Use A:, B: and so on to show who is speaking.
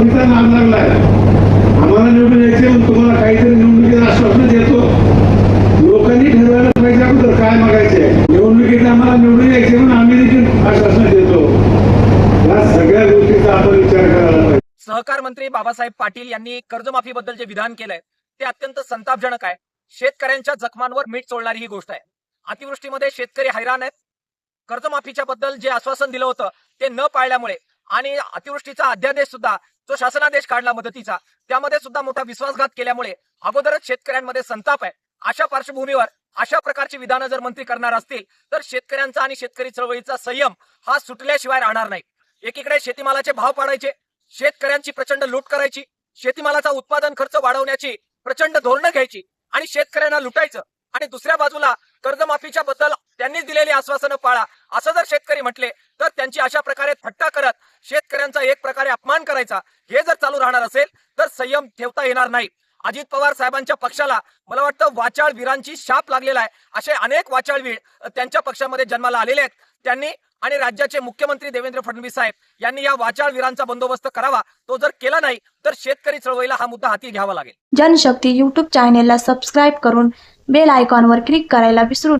A: कर्जमाफीचा नाद लागलाय. आम्हाला निवडून यायचे मग तुम्हाला काहीतरी निवडणुकीत आश्वासन देतो. लोकांनी ठरवायला पाहिजे अगोदर काय मागायचे निवडणुकीत आम्हाला निवडून यायचे म्हणून आम्ही देखील आश्वासन देतो. या सगळ्या गोष्टीचा आपण विचार करायला पाहिजे.
B: सहकार मंत्री बाबासाहेब पाटील यांनी कर्जमाफीबद्दल जे विधान केलंय ते अत्यंत संतापजनक आहे. शेतकऱ्यांच्या जखमांवर मीठ चोळणारी ही गोष्ट आहे. अतिवृष्टीमध्ये शेतकरी हैराण आहेत. कर्जमाफीच्या बद्दल जे आश्वासन दिलं होतं ते न पाळल्यामुळे आणि अतिवृष्टीचा अध्यादेश सुद्धा जो शासनादेश काढला मदतीचा त्यामध्ये सुद्धा मोठा विश्वासघात केल्यामुळे अगोदरच शेतकऱ्यांमध्ये संताप आहे. अशा पार्श्वभूमीवर अशा प्रकारची विधानं जर मंत्री करणार असतील तर शेतकऱ्यांचा आणि शेतकरी चळवळीचा संयम हा सुटल्याशिवाय राहणार नाही. एकीकडे शेतीमालाचे भाव पाडायचे शेतकऱ्यांची प्रचंड लूट करायची शेतीमालाचा उत्पादन खर्च वाढवण्याची प्रचंड धोरणं घ्यायची आणि शेतकऱ्यांना लुटायचं आणि दुसऱ्या बाजूला कर्जमाफीच्या बद्दल त्यांनीच दिलेली आश्वासनं पाळा. असं जर शेतकरी म्हटले तर त्यांची अशा प्रकारे थट्टा करत शेतकऱ्यांचा एक प्रकारे अपमान करायचा हे जर चालू राहणार असेल तर संयम ठेवता येणार नाही. अजित पवार साहेबांच्या पक्षाला मला वाटतं वाचाळ वीरांची शाप लागलेला आहे. असे अनेक वाचाळवीर त्यांच्या पक्षामध्ये जन्माला आलेले आहेत. त्यांनी आणि राज्याचे मुख्यमंत्री देवेंद्र फडणवीस साहेब यांनी या वाचाळ वीरांचा बंदोबस्त करावा. तो जर केला नाही तर शेतकरी चळवळीला हा मुद्दा हाती घ्यावा लागेल.
C: जनशक्ती युट्यूब चॅनेलला सबस्क्राईब करून बेल आयकॉनवर क्लिक करायला विसरू